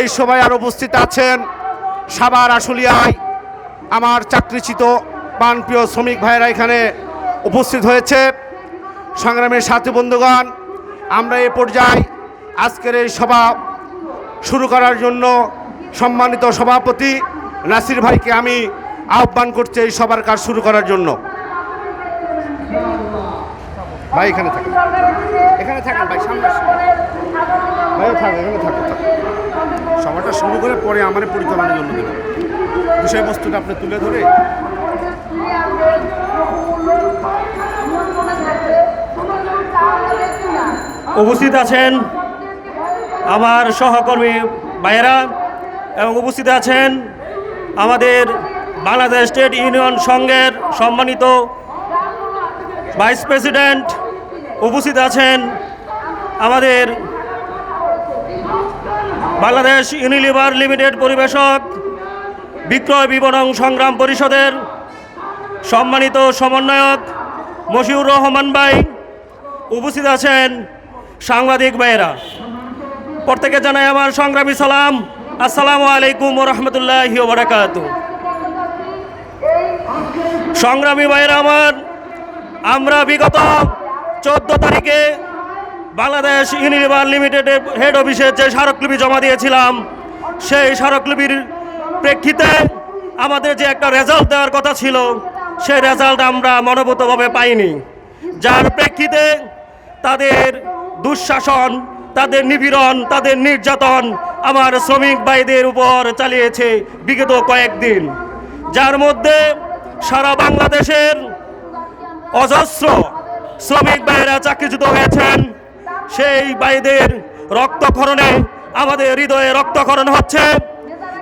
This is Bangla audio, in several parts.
এই সময় আর উপস্থিত আছেন সাবার আশুলিয়ায় আমার চাকরিচিত প্রাণপ্রিয় শ্রমিক ভাইয়েরা এখানে উপস্থিত হয়েছে। সংগ্রামের সাথী বন্ধুগণ, আমরা এ পর্যায়ে আজকের এই সভা শুরু করার জন্য সম্মানিত সভাপতি নাসির ভাইকে আমি আহ্বান করছি এই সবার কাজ শুরু করার জন্য। ভাই, এখানে থাকেন এখানে থাকেন ভাই, সামনে। ভাই থাকুন এখানে থাকুন থাকুন। সভাটা শুরু করে পরে আমার পরিচালনার জন্য দেবেন বিষয়বস্তুটা আপনি তুলে ধরে উপস্থিত আছেন আমার সহকর্মী ভাইয়েরা এবং উপস্থিত আছেন আমাদের বাংলাদেশ স্টেট ইউনিয়ন সংঘের সম্মানিত ভাইস প্রেসিডেন্ট উপস্থিত আছেন আমাদের বাংলাদেশ ইউনিলিভার লিমিটেড পরিবেশক বিক্রয় বিপণন সংগ্রাম পরিষদের সম্মানিত সমন্বয়ক মশিউর রহমান ভাই উপস্থিত আছেন সাংবাদিক ভাইয়েরা। প্রত্যেকে জানাই আমার সংগ্রামী সালাম। আসসালামু আলাইকুম রহমতুল্লাহ বারাকাত সংগ্রামী ভাইয়েরা আমার আমরা বিগত চোদ্দ তারিখে বাংলাদেশ ইউনিলিভার লিমিটেডের হেড অফিসে যে স্মারকলিপি জমা দিয়েছিলাম, সেই স্মারকলিপির প্রেক্ষিতে আমাদের যে একটা রেজাল্ট দেওয়ার কথা ছিল, সেই রেজাল্ট আমরা মনোভূতভাবে পাইনি। যার প্রেক্ষিতে তাদের দুঃশাসন, তাদের নিপীড়ন, তাদের নির্যাতন আমার শ্রমিক ভাইদের উপর চালিয়েছে বিগত কয়েকদিন। যার মধ্যে সারা বাংলাদেশের অজস্র শ্রমিক ভাইয়েরা চাকরিচ্যুত হয়েছেন। সেই ভাইদের রক্তক্ষরণে আমাদের হৃদয়ে রক্তক্ষরণ হচ্ছে।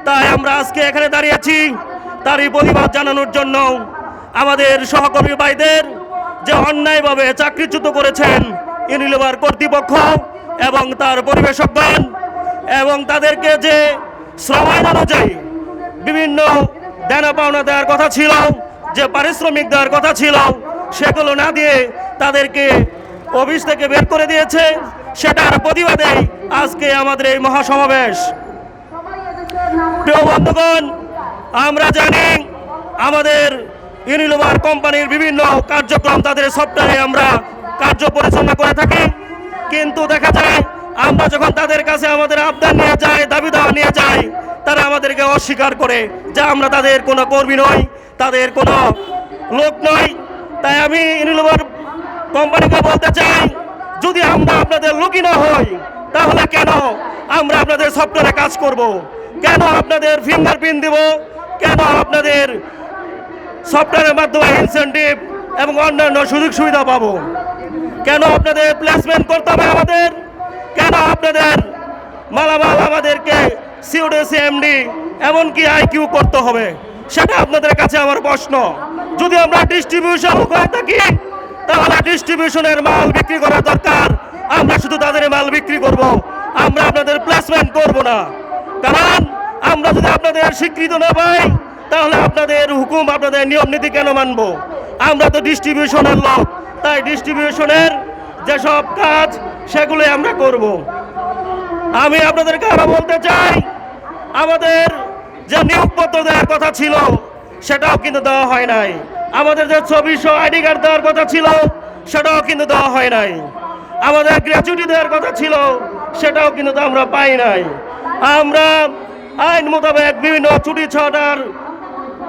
তাই আমরা আজকে এখানে দাঁড়িয়েছি তারই প্রতিবাদ জানানোর জন্য। আমাদের সহকর্মী ভাইদের যে অন্যায়ভাবে চাকরিচ্যুত করেছেন ইউনিলিভার কর্তৃপক্ষ এবং তার পরিবেশকগণ এবং তাদেরকে যে শ্রমায়ন অনুযায়ী বিভিন্ন দেনা পাওনা দেওয়ার কথা ছিল, যে পারিশ্রমিক দেওয়ার কথা ছিল সেগুলো না দিয়ে তাদেরকে অফিস থেকে বের করে দিয়েছে। সেটার প্রতিবাদে আজকে আমাদের এই মহাসমাবেশ। প্রিয় বন্ধুগণ, আমরা জানি আমাদের ইউনিলিভার কোম্পানির বিভিন্ন কার্যক্রম তাদের সফটওয়্যারে আমরা কার্য পরিচালনা করে থাকি। কিন্তু দেখা যায়, আমরা যখন তাদের কাছে আমাদের আবদার নিয়ে যাই দাবি দাওয়া নিয়ে যাই, তারা আমাদেরকে অস্বীকার করে যে আমরা তাদের কোনো কর্মী নই, তাদের কোনো লোক নই। তাই আমি ইউনিলিভার কোম্পানিকে বলতে চাই, যদি আমরা আপনাদের লোকই না হই, তাহলে কেন আমরা আপনাদের সফটওয়্যারে কাজ করব? কেন আপনাদের ফিঙ্গারপ্রিন্ট দিব? কেন আপনাদের সফটওয়্যারের মাধ্যমে ইনসেন্টিভ এবং অন্যান্য সুযোগ সুবিধা পাবো? কেন আপনাদের প্লেসমেন্ট করতে হবে আমাদের? কেন আপনাদের মালামাল আমাদেরকে সিওডিসি এমডি এমনকি আইকিউ করতে হবে? সেটা আপনাদের কাছে আমার প্রশ্ন। যদি আমরা ডিস্ট্রিবিউশন করে থাকি, তাহলে ডিস্ট্রিবিউশনের মাল বিক্রি করা দরকার। আমরা শুধু তাদের মাল বিক্রি করব, আমরা আপনাদের প্লেসমেন্ট করব না। কারণ আমরা যদি আপনাদের স্বীকৃত না পাই, তাহলে আপনাদের হুকুম, আপনাদের নিয়ম নীতি কেন মানব? আমরা তো ডিস্ট্রিবিউশনের লোক, তাই ডিস্ট্রিবিউশনের যেসব কাজ, সেগুলো আমরা করব। আমি আপনাদেরকে আরও বলতে চাই, আমাদের যে নিয়োগপত্র দেওয়ার কথা ছিল সেটাও কিন্তু দেওয়া হয় নাই। আমাদের যে ছবিশো আইডি কার্ড দেওয়ার কথা ছিল, সেটাও কিন্তু দেওয়া হয় নাই। আমাদের গ্র্যাচুইটি দেওয়ার কথা ছিল, সেটাও কিন্তু আমরা পাই নাই। আমরা আইন মোতাবেক বিভিন্ন ছুটি ছটার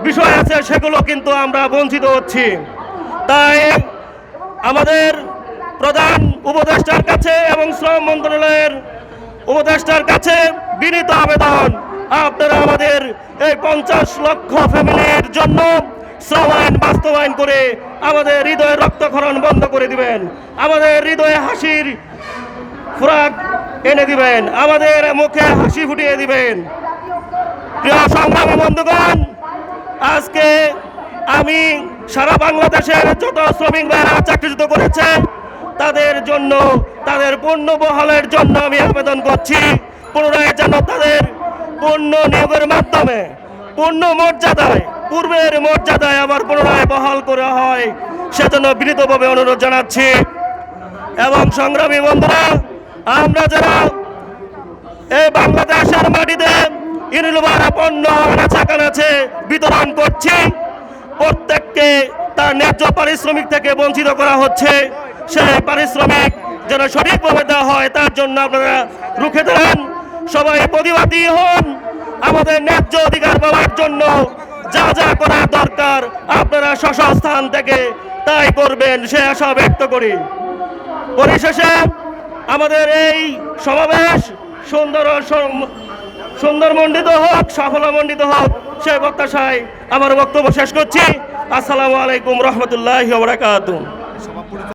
বিষয় আছে, সেগুলো কিন্তু আমরা বঞ্চিত হচ্ছি। তাই আমাদের প্রধান উপদেষ্টার কাছে এবং শ্রম মন্ত্রণালয়ের উপদেষ্টার কাছে বিনীত আবেদন। আপনারা আমাদের এই পঞ্চাশ লক্ষ ফ্যামিলির জন্য শ্রম আইন বাস্তবায়ন করে আমাদের হৃদয়ে রক্তক্ষরণ বন্ধ করে দিবেন। আমাদের হৃদয়ে হাসির খোরাক এনে দিবেন। আমাদের মুখে হাসি ফুটিয়ে দিবেন। প্রিয় সংগ্রামী বন্ধুগণ, আজকে আমি সারা বাংলাদেশের যত শ্রমিক ভাইরা চাকরিচ্যুত করেছে, তাদের জন্য, তাদের পূর্ণ বহালের জন্য আমি আবেদন করছি। পুনরায় যেন তাদের পূর্ণ নিয়োগের মাধ্যমে, পূর্ণ মর্যাদায়, পূর্বের মর্যাদায় আবার পুনরায় বহাল করা হয়। সেজন্য বিনীতভাবে অনুরোধ জানাচ্ছি। এবং সংগ্রামী বন্ধুরা, আমরা যারা এই বাংলাদেশের মাটিতে ইউনিলিভার পণ্য আনাচে কানাচে বিতরণ করছি, প্রত্যেককে তার ন্যায্য পারিশ্রমিক থেকে বঞ্চিত করা হচ্ছে। সেই পারিশ্রমিক যেন সঠিকভাবে দেওয়া হয়, তার জন্য আপনারা রুখে দাঁড়ান। সবাই প্রতিবাদী হন। আমাদের ন্যায্য অধিকার পাওয়ার জন্য যা যা করা দরকার আপনারা স্বস্থান থেকে তাই করবেন, সে আশা ব্যক্ত করি। পরিশেষে আমাদের এই সমাবেশ সুন্দর সুন্দরমণ্ডিত হোক সফলমণ্ডিত হোক, সে প্রত্যাশায় আমার বক্তব্য শেষ করছি। আসসালামু আলাইকুম রহমতুল্লাহ বারাকাতুহ।